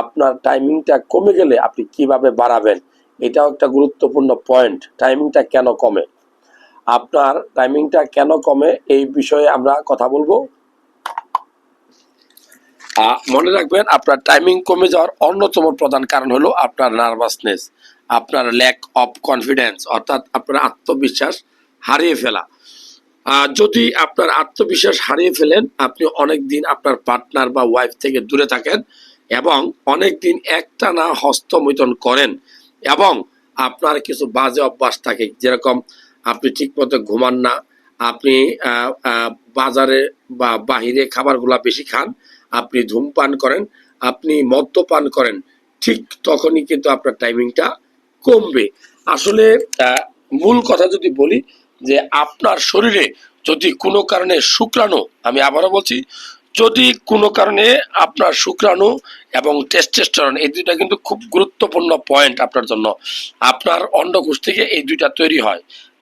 আপনার টাইমিংটা কমে গেলে আপনি কীভাবে বাড়াবেন? এটাও একটা গুরুত্বপূর্ণ পয়েন্ট টাইমিংটা কেন কমে? আপনার টাইমিংটা কেন কমে এই বিষয়ে আমরা কথা বলব। মনে রাখবেন, আপনার টাইমিং কমে যাওয়ার অন্যতম প্রধান কারণ হলো আপনার নার্ভাসনেস আপনার ল্যাক অফ কনফিডেন্স অর্থাৎ আপনার আত্মবিশ্বাস হারিয়ে ফেলা। যদি আপনার আত্মবিশ্বাস হারিয়ে ফেলেন, আপনি অনেক দিন আপনার পার্টনার বা ওয়াইফ থেকে দূরে থাকেন এবং অনেক দিন একটানা হস্তমৈথন করেন এবং আপনার কিছু বাজে অভ্যাস থাকে, যেরকম আপনি ঠিকমতো ঘুমান না, আপনি বাজারে বা বাহিরে খাবারগুলা বেশি খান, আপনি ধূমপান করেন, আপনি মদ্যপান করেন, ঠিক তখনই কিন্তু আপনার টাইমিংটা কমবে। আসলে মূল কথা যদি বলি যে আপনার শরীরে যদি কোনো কারণে শুক্রাণু, আমি আবারও বলছি, যদি কোনো কারণে আপনার শুক্রাণু এবং টেস্টেস্টরন এই দুইটা কিন্তু খুব গুরুত্বপূর্ণ পয়েন্ট আপনার জন্য। আপনার অন্ডকোষ থেকে এই দুইটা তৈরি হয়।